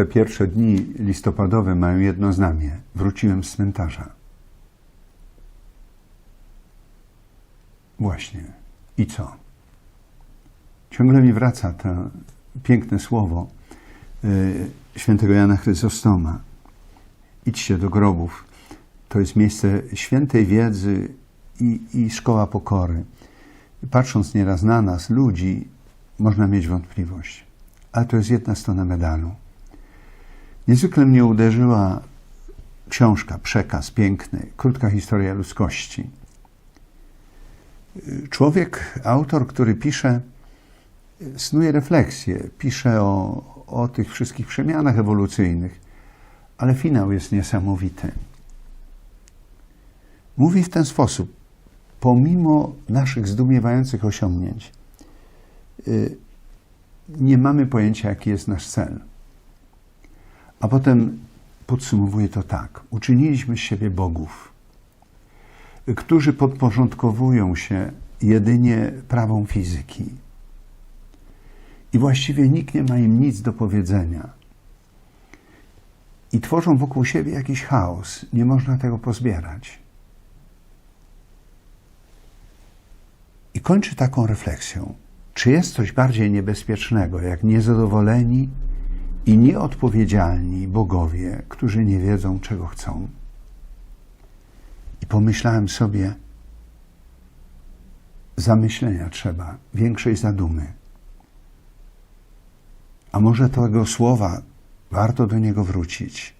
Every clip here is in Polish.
te pierwsze dni listopadowe mają jedno znamię. Wróciłem z cmentarza. Właśnie. I co? Ciągle mi wraca to piękne słowo y, świętego Jana Chryzostoma. Idźcie do grobów. To jest miejsce świętej wiedzy i, i szkoła pokory. Patrząc nieraz na nas, ludzi, można mieć wątpliwość. Ale to jest jedna strona medalu. Niezwykle mnie uderzyła książka, przekaz piękny, krótka historia ludzkości. Człowiek, autor, który pisze, snuje refleksję, pisze o, o tych wszystkich przemianach ewolucyjnych, ale finał jest niesamowity. Mówi w ten sposób: pomimo naszych zdumiewających osiągnięć, y, nie mamy pojęcia, jaki jest nasz cel. A potem podsumowuje to tak: uczyniliśmy z siebie bogów, którzy podporządkowują się jedynie prawom fizyki. I właściwie nikt nie ma im nic do powiedzenia. I tworzą wokół siebie jakiś chaos. Nie można tego pozbierać. I kończy taką refleksją. Czy jest coś bardziej niebezpiecznego, jak niezadowoleni i nieodpowiedzialni bogowie, którzy nie wiedzą, czego chcą? I pomyślałem sobie, zamyślenia trzeba, większej zadumy. A może tego słowa warto do niego wrócić?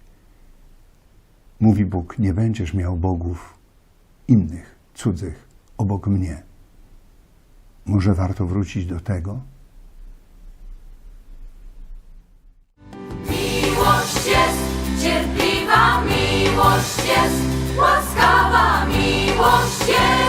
Mówi Bóg: Nie będziesz miał bogów innych, cudzych, obok mnie. Może warto wrócić do tego? miłość jest, łaskawa miłość jest.